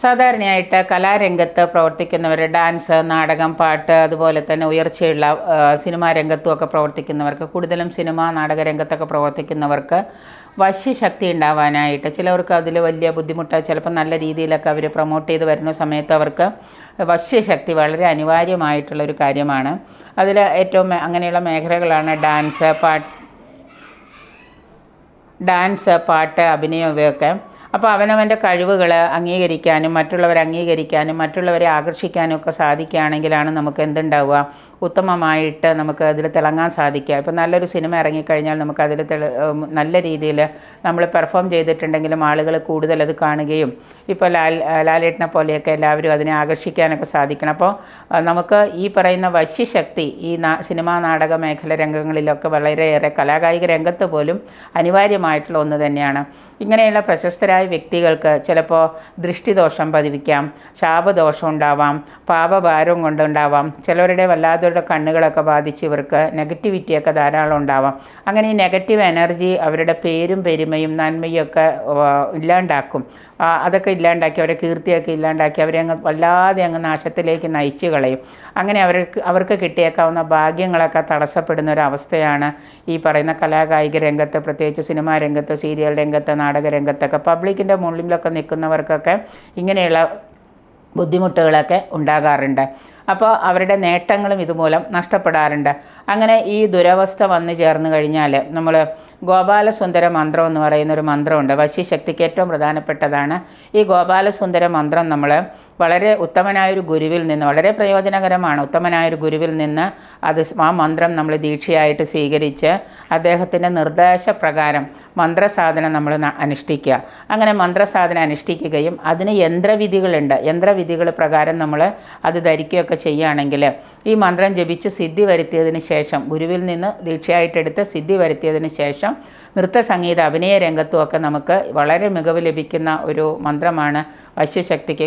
സാധാരണയായിട്ട് കലാരംഗത്ത് പ്രവർത്തിക്കുന്നവർ ഡാൻസ് നാടകം പാട്ട് അതുപോലെ തന്നെ ഉയർച്ചയുള്ള സിനിമാ രംഗത്തും ഒക്കെ പ്രവർത്തിക്കുന്നവർക്ക് കൂടുതലും സിനിമ നാടക രംഗത്തൊക്കെ പ്രവർത്തിക്കുന്നവർക്ക് വശ്യശക്തി ഉണ്ടാവാനായിട്ട് ചിലവർക്ക് അതിൽ വലിയ ബുദ്ധിമുട്ട് ചിലപ്പോൾ നല്ല രീതിയിലൊക്കെ അവർ പ്രൊമോട്ട് ചെയ്ത് വരുന്ന സമയത്ത് അവർക്ക് വശ്യശക്തി വളരെ അനിവാര്യമായിട്ടുള്ള ഒരു കാര്യമാണ്. അതിൽ ഏറ്റവും അങ്ങനെയുള്ള മേഖലകളാണ് ഡാൻസ് പാട്ട് ഡാൻസ് പാട്ട് അഭിനയം ഇവയൊക്കെ. അപ്പോൾ അവനവന്റെ കഴിവുകൾ അംഗീകരിക്കാനും മറ്റുള്ളവരെ അംഗീകരിക്കാനും മറ്റുള്ളവരെ ആകർഷിക്കാനും ഒക്കെ സാധിക്കുകയാണെങ്കിലാണ് നമുക്ക് എന്തുണ്ടാവുക? ഉത്തമമായിട്ട് നമുക്ക് അതിൽ തിളങ്ങാൻ സാധിക്കുക. ഇപ്പോൾ നല്ലൊരു സിനിമ ഇറങ്ങിക്കഴിഞ്ഞാൽ നമുക്ക് അതിൽ തെളി നല്ല രീതിയിൽ നമ്മൾ പെർഫോം ചെയ്തിട്ടുണ്ടെങ്കിലും ആളുകൾ കൂടുതൽ അത് കാണുകയും ഇപ്പോൾ ലാൽ ലാലേട്ടനെ പോലെയൊക്കെ എല്ലാവരും അതിനെ ആകർഷിക്കാനൊക്കെ സാധിക്കണം. അപ്പോൾ നമുക്ക് ഈ പറയുന്ന വശ്യശക്തി ഈ സിനിമാ നാടക മേഖല രംഗങ്ങളിലൊക്കെ വളരെയേറെ കലാകായിക രംഗത്ത് പോലും അനിവാര്യമായിട്ടുള്ള ഒന്ന് തന്നെയാണ്. ഇങ്ങനെയുള്ള പ്രശസ്തരായ വ്യക്തികൾക്ക് ചിലപ്പോൾ ദൃഷ്ടിദോഷം പതിവിക്കാം ശാപദോഷം ഉണ്ടാവാം പാപഭാരം കൊണ്ടുണ്ടാവാം ചിലവരുടെ വല്ലാത്തവരുടെ കണ്ണുകളൊക്കെ ബാധിച്ച് ഇവർക്ക് നെഗറ്റിവിറ്റിയൊക്കെ ധാരാളം ഉണ്ടാവാം. അങ്ങനെ ഈ നെഗറ്റീവ് എനർജി അവരുടെ പേരും പെരുമയും നന്മയും ഒക്കെ ഇല്ലാണ്ടാക്കും. അതൊക്കെ ഇല്ലാണ്ടാക്കി അവരെ കീർത്തിയൊക്കെ ഇല്ലാണ്ടാക്കി അവരെ അങ്ങ് വല്ലാതെ അങ്ങ് നാശത്തിലേക്ക് നയിച്ചു കളയും. അങ്ങനെ അവർക്ക് അവർക്ക് കിട്ടിയേക്കാവുന്ന ഭാഗ്യങ്ങളൊക്കെ തടസ്സപ്പെടുന്ന ഒരു അവസ്ഥയാണ് ഈ പറയുന്ന കലാകായിക രംഗത്ത് പ്രത്യേകിച്ച് സിനിമാ രംഗത്ത് സീരിയൽ രംഗത്ത് നാടക രംഗത്തൊക്കെ പബ്ലിക്കിന്റെ മുകളിലൊക്കെ നിൽക്കുന്നവർക്കൊക്കെ ഇങ്ങനെയുള്ള ബുദ്ധിമുട്ടുകളൊക്കെ ഉണ്ടാകാറുണ്ട്. അപ്പോൾ അവരുടെ നേട്ടങ്ങളും ഇതുമൂലം നഷ്ടപ്പെടാറുണ്ട്. അങ്ങനെ ഈ ദുരവസ്ഥ വന്നു ചേർന്ന് കഴിഞ്ഞാൽ നമ്മൾ ഗോപാലസുന്ദര മന്ത്രം എന്ന് പറയുന്ന ഒരു മന്ത്രമുണ്ട്. വശ്യശക്തിക്ക് ഏറ്റവും പ്രധാനപ്പെട്ടതാണ്. ഈ ഗോപാലസുന്ദര മന്ത്രം നമ്മൾ വളരെ ഉത്തമനായൊരു ഗുരുവിൽ നിന്ന് വളരെ പ്രയോജനകരമാണ് ഉത്തമനായൊരു ഗുരുവിൽ നിന്ന് അത് ആ മന്ത്രം നമ്മൾ ദീക്ഷയായിട്ട് സ്വീകരിച്ച് അദ്ദേഹത്തിന്റെ നിർദ്ദേശപ്രകാരം മന്ത്രസാധന നമ്മൾ അനുഷ്ഠിക്കുക. അങ്ങനെ മന്ത്രസാധന അനുഷ്ഠിക്കുകയും അതിന് യന്ത്രവിധികളുണ്ട്. യന്ത്രവിധികൾ പ്രകാരം നമ്മൾ അത് ധരിക്കുകയൊക്കെ ചെയ്യുകയാണെങ്കിൽ ഈ മന്ത്രം ജപിച്ച് സിദ്ധി വരുത്തിയതിന് ശേഷം ഗുരുവിൽ നിന്ന് ദീക്ഷയായിട്ടെടുത്ത് സിദ്ധി വരുത്തിയതിന് ശേഷം നൃത്ത സംഗീത അഭിനയ രംഗത്തുമൊക്കെ നമുക്ക് വളരെ മികവ് ലഭിക്കുന്ന ഒരു മന്ത്രമാണ്. വശ്യശക്തിക്ക്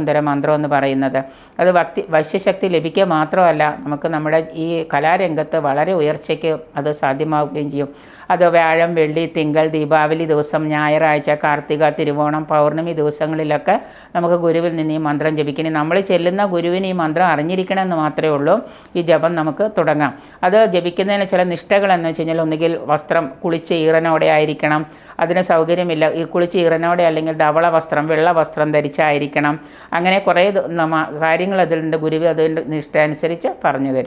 ഗോപാലസുന്ദര മന്ത്രം എന്ന് പറയുന്നത്. അത് ഭക്തി വശ്യശക്തി ലഭിക്കുക മാത്രമല്ല നമുക്ക് നമ്മുടെ ഈ കലാരംഗത്ത് വളരെ ഉയർച്ചയ്ക്ക് അത് സാധ്യമാവുകയും ചെയ്യും. അത് വ്യാഴം വെള്ളി തിങ്കൾ ദീപാവലി ദിവസം ഞായറാഴ്ച കാർത്തിക തിരുവോണം പൗർണമി ദിവസങ്ങളിലൊക്കെ നമുക്ക് ഗുരുവിൽ നിന്ന് ഈ മന്ത്രം ജപിക്കണം. നമ്മൾ ചെല്ലുന്ന ഗുരുവിന് ഈ മന്ത്രം അറിഞ്ഞിരിക്കണമെന്ന് മാത്രമേ ഉള്ളൂ. ഈ ജപം നമുക്ക് തുടങ്ങാം. അത് ജപിക്കുന്നതിന് ചില നിഷ്ഠകൾ എന്ന് വെച്ച് കഴിഞ്ഞാൽ ഒന്നുകിൽ വസ്ത്രം കുളിച്ച് ഈറനോടെ ആയിരിക്കണം. അതിന് സൗകര്യമില്ല. ഈ കുളിച്ച് ഈറനോടെ അല്ലെങ്കിൽ ധവള വസ്ത്രം വെള്ള വസ്ത്രം ധരിച്ചായിരിക്കണം. അങ്ങനെ കുറേ കാര്യങ്ങൾ അതിലുണ്ട്. ഗുരുവ് അതിന്റെ നിഷ്ഠ അനുസരിച്ച് പറഞ്ഞു തരും.